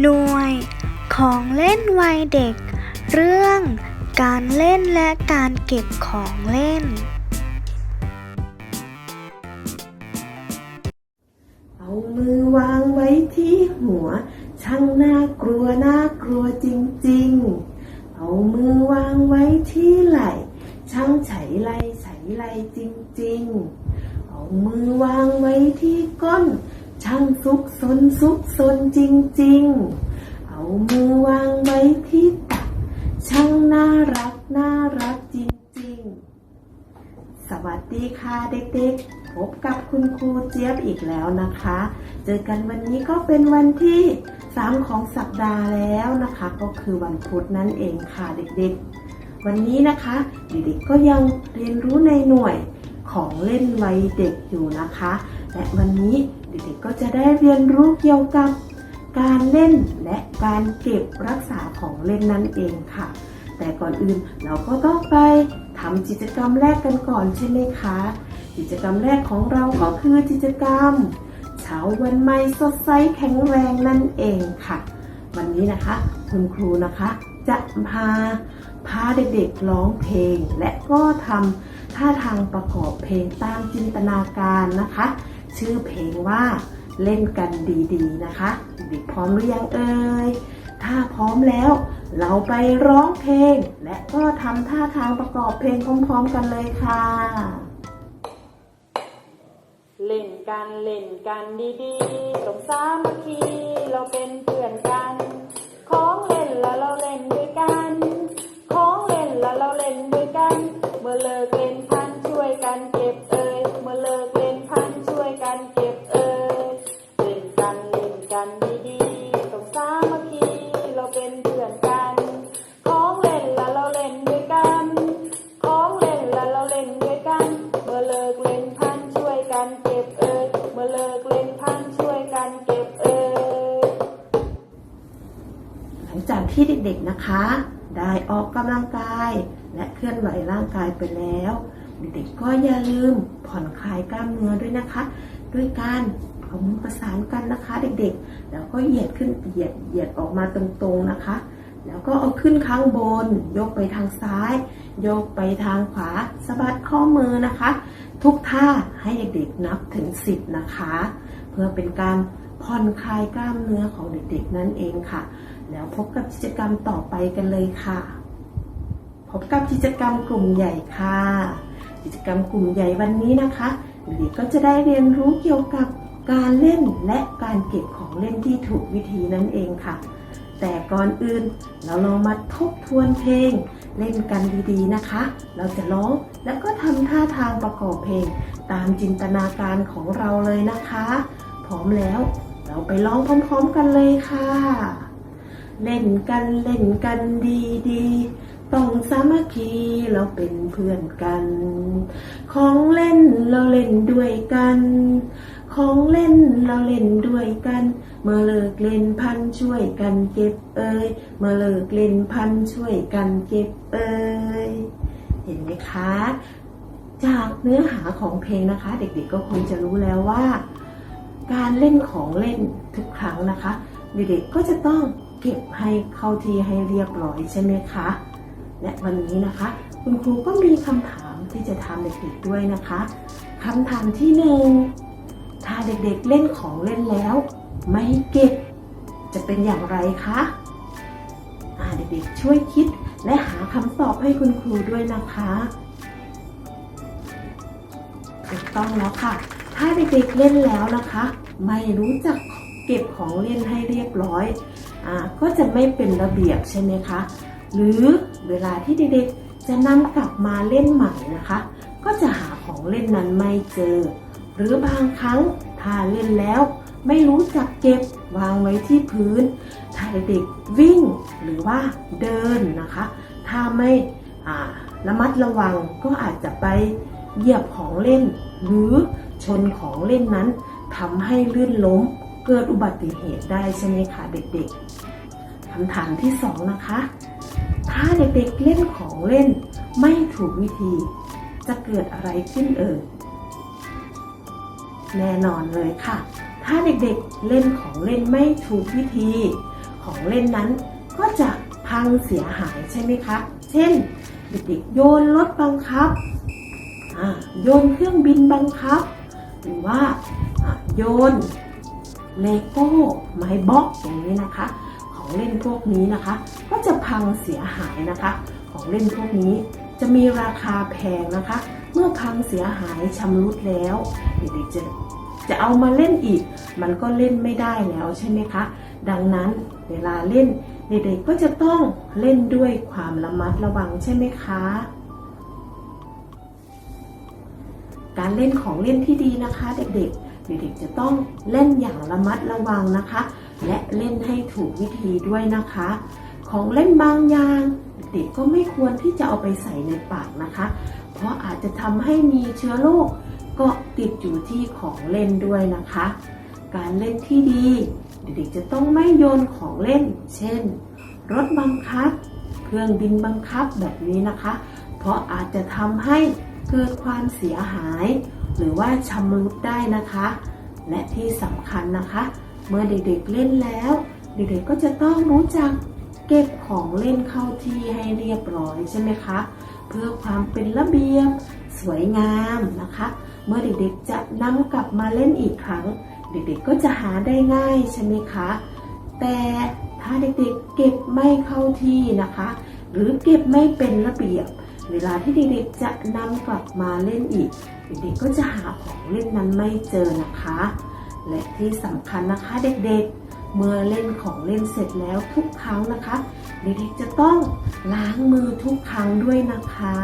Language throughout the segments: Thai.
หน่วย ของเล่นวัยเด็ก เรื่องการเล่นและการเก็บของเล่น เอามือวางไว้ที่หัว ช่างน่ากลัวน่ากลัวจริงๆ เอามือวางไว้ที่ไหล่ช่างไฉไลไฉไลจริงๆ เอามือวางไว้ที่ก้น ช่างซุกซนซุกซนจริงๆ เอามือวางไว้ที่ตัก ช่างน่ารักน่ารักจริงๆ สวัสดีค่ะเด็กๆ พบกับคุณครูเจี๊ยบอีกแล้วนะคะ เจอกันวันนี้ก็เป็นวันที่ 3 ของสัปดาห์แล้วนะคะ ก็คือวันพุธนั่นเองค่ะเด็กๆ วันนี้นะคะเด็กๆก็ยังเรียนรู้ในหน่วยของเล่นวัยเด็กอยู่นะคะ และวันนี้ เด็กๆก็จะได้เรียนรู้เกี่ยวกับการเล่นและการเก็บรักษาของเล่นนั่นเองค่ะ แต่ก่อนอื่นเราก็ต้องไปทำกิจกรรมแรกกันก่อนใช่ไหมคะ กิจกรรมแรกของเราก็คือกิจกรรม เช้าวันใหม่สดใสแข็งแรงนั่นเองค่ะ วันนี้นะคะคุณครูนะคะจะพาพาเด็กๆร้องเพลง และก็ทำท่าทางประกอบเพลงตามจินตนาการนะคะ ชื่อเพลงว่าเล่นกันดีๆนะคะเด็กพร้อมหรือยังเอ่ยถ้าพร้อมแล้ว เราไปร้องเพลง และก็ทำท่าทางประกอบเพลงพร้อมๆกันเลยค่ะ เล่นกันเล่นกันดีๆสงสามัคคีเราเป็นเพื่อนกัน ที่เด็กๆนะคะ ได้ออกกำลังกาย และเคลื่อนไหวร่างกายไปแล้ว เด็กๆก็อย่าลืมผ่อนคลายกล้ามเนื้อด้วยนะคะ ด้วยการเอามือประสานกันนะคะ เด็กๆ แล้วก็เหยียดขึ้นเหยียดเหยียดออกมาตรงๆนะคะ แล้วก็เอาขึ้นข้างบน ยกไปทางซ้าย ยกไปทางขวาสะบัดข้อมือนะคะ ทุกท่าให้เด็กๆนับถึง 10 นะคะ เพื่อเป็นการ ผ่อนคลายกล้ามเนื้อของเด็กๆนั่นเองค่ะ แล้วพบกับกิจกรรมต่อไปกันเลยค่ะ พบกับกิจกรรมกลุ่มใหญ่ค่ะ กิจกรรมกลุ่มใหญ่วันนี้นะคะเด็กๆก็จะได้เรียนรู้เกี่ยวกับการเล่นและการเก็บของเล่นที่ถูกวิธีนั่นเองค่ะ แต่ก่อนอื่นเราลองมาทบทวนเพลง เล่นกันดีๆนะคะ เราจะร้องแล้วก็ทำท่าทางประกอบเพลง ตามจินตนาการของเราเลยนะคะ พร้อมแล้ว เราไปร้องพร้อมๆกันเลยค่ะ เล่นกันเล่นกันดีๆต้องสามัคคีเราเป็นเพื่อนกัน ของเล่นเราเล่นด้วยกัน ของเล่นเราเล่นด้วยกัน เมื่อเลิกเล่นพันช่วยกันเก็บเอ่ยเมื่อเลิกเล่นพันช่วยกันเก็บเอ่ยเห็นไหมคะ จากเนื้อหาของเพลงนะคะ เด็กๆก็คงจะรู้แล้วว่า การเล่นของเล่นทุกครั้งนะคะ เด็กๆก็จะต้องเก็บให้เข้าที่ให้เรียบร้อยใช่ไหมคะและวันนี้นะคะ คุณครูก็มีคำถามที่จะถามเด็กๆด้วยนะคะคำถามที่หนึ่งถ้าเด็กๆเล่นของเล่นแล้ว ไม่เก็บจะเป็นอย่างไรคะเด็กๆช่วยคิดและหาคำตอบให้คุณครูด้วยนะคะถูกต้องแล้วค่ะ ถ้าเด็กๆเล่นแล้วนะคะ ไม่รู้จักเก็บของเล่นให้เรียบร้อยอก็จะไม่เป็นระเบียบใช่ไหมคะ หรือเวลาที่เด็กๆจะนำกลับมาเล่นใหม่นะคะ ก็จะหาของเล่นนั้นไม่เจอ หรือบางครั้งถ้าเล่นแล้ว ไม่รู้จักเก็บวางไว้ที่พื้น ถ้าเด็กๆวิ่งหรือว่าเดินนะคะ ถ้าไม่ระมัดระวังก็อาจจะไปเหยียบของเล่น หรือ ชนของเล่นนั้นทำให้ลื่นล้มเกิดอุบัติเหตุได้ใช่ไหมคะเด็กๆคำถามที่สองนะคะ ถ้าเด็กๆเล่นของเล่นไม่ถูกวิธี จะเกิดอะไรขึ้นเอ่ยแน่นอนเลยค่ะ ถ้าเด็กๆเล่นของเล่นไม่ถูกวิธี ของเล่นนั้นก็จะพังเสียหายใช่ไหมคะ เช่น เด็กๆโยนรถบังคับ โยนเครื่องบินบังคับ หรือว่าโยนเลโก้ไม้บล็อกอย่างนี้นะคะ ของเล่นพวกนี้นะคะ ก็จะพังเสียหายนะคะ ของเล่นพวกนี้จะมีราคาแพงนะคะ เมื่อพังเสียหายชำรุดแล้วเด็กๆจะจะเอามาเล่นอีก มันก็เล่นไม่ได้แล้วใช่ไหมคะ ดังนั้นเวลาเล่นเด็กๆก็จะต้องเล่นด้วยความระมัดระวังใช่ไหมคะ การเล่นของเล่นที่ดีนะคะ เด็กๆ เด็กๆจะต้องเล่นอย่างระมัดระวังนะคะ และเล่นให้ถูกวิธีด้วยนะคะ ของเล่นบางอย่าง เด็กๆก็ไม่ควรที่จะเอาไปใส่ในปากนะคะ เพราะอาจจะทำให้มีเชื้อโรคเก็ติดอยู่ที่ของเล่นด้วยนะคะ การเล่นที่ดี เด็กๆจะต้องไม่โยนของเล่น เช่น รถบังคับ เครื่องบินบังคับแบบนี้นะคะ เพราะอาจจะทำให้ เกิดความเสียหาย หรือว่าชำรุดได้นะคะ และที่สำคัญนะคะ เมื่อเด็กๆเล่นแล้ว เด็กๆก็จะต้องรู้จักเก็บของเล่นเข้าที่ให้เรียบร้อยใช่ไหมคะเพื่อความเป็นระเบียบสวยงามนะคะ เมื่อเด็กๆจะนำกลับมาเล่นอีกครั้ง เด็กๆก็จะหาได้ง่ายใช่ไหมคะ แต่ถ้าเด็กๆเก็บไม่เข้าที่นะคะ หรือเก็บไม่เป็นระเบียบ เวลาที่เด็กๆจะนำกลับมาเล่นอีก เด็กๆก็จะหาของเล่นนั้นไม่เจอนะคะ และที่สำคัญนะคะเด็กๆ เมื่อเล่นของเล่นเสร็จแล้วทุกครั้งนะคะ เด็กๆจะต้องล้างมือทุกครั้งด้วยนะคะ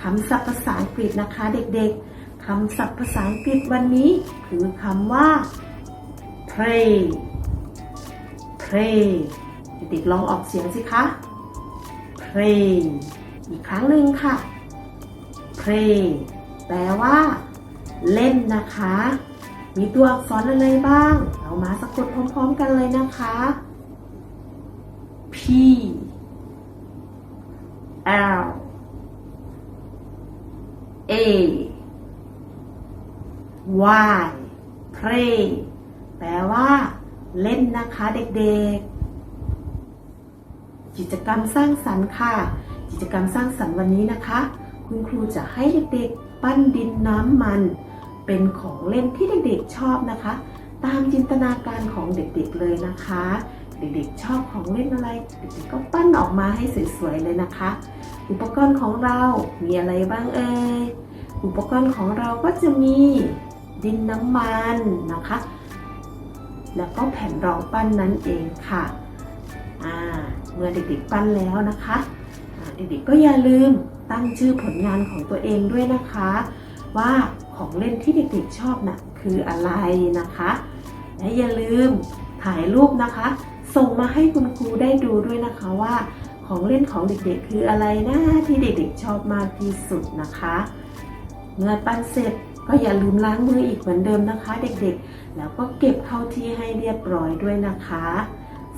คำศัพท์ภาษาอังกฤษนะคะเด็กๆคำศัพท์ภาษาอังกฤษวันนี้คือคำว่า pray pray เด็กๆลองออกเสียงสิคะ pray อีกครั้งหนึ่งค่ะ pray แปลว่า เล่นนะคะ มีตัวอักษรอะไรบ้าง เรามาสะกดพร้อมๆกันเลยนะคะ P L A Y pray แปลว่า เล่นนะคะเด็กๆ กิจกรรมสร้างสรรค์ค่ะ กิจกรรมสร้างสรรค์วันนี้นะคะ คุณครูจะให้เด็กๆ ปั้นดินน้ำมัน เป็นของเล่นที่เด็กๆชอบนะคะ ตามจินตนาการของเด็กๆเลยนะคะ เด็กๆชอบของเล่นอะไร เด็กๆก็ปั้นออกมาให้สวยๆเลยนะคะ อุปกรณ์ของเรามีอะไรบ้างเอ่ยอุปกรณ์ของเราก็จะมีดินน้ำมันนะคะ แล้วก็แผ่นรองปั้นนั่นเองค่ะ เมื่อเด็กๆปั้นแล้วนะคะเด็กๆก็อย่าลืมตั้งชื่อผลงานของตัวเองด้วยนะคะ ว่าของเล่นที่เด็กๆชอบนะ่ะคืออะไรนะคะ และอย่าลืมถ่ายรูปนะคะ ส่งมาให้คุณครูได้ดูด้วยนะคะว่าของเล่นของเด็กๆ คืออะไรนะที่เด็กๆ ชอบมากที่สุดนะคะ เมื่อปั้นเสร็จก็อย่าลืมล้างมืออีกเหมือนเดิมนะคะ เด็กๆ แล้วก็เก็บเข้าที่ให้เรียบร้อยด้วยนะคะ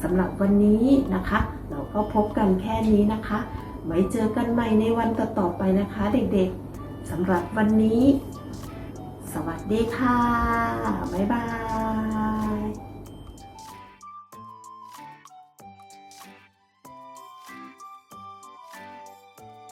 สำหรับวันนี้นะคะ เราก็พบกันแค่นี้นะคะ ไว้เจอกันใหม่ในวันต่อๆไปนะคะ เด็กๆสำหรับวันนี้ สวัสดีค่ะ บ๊ายบาย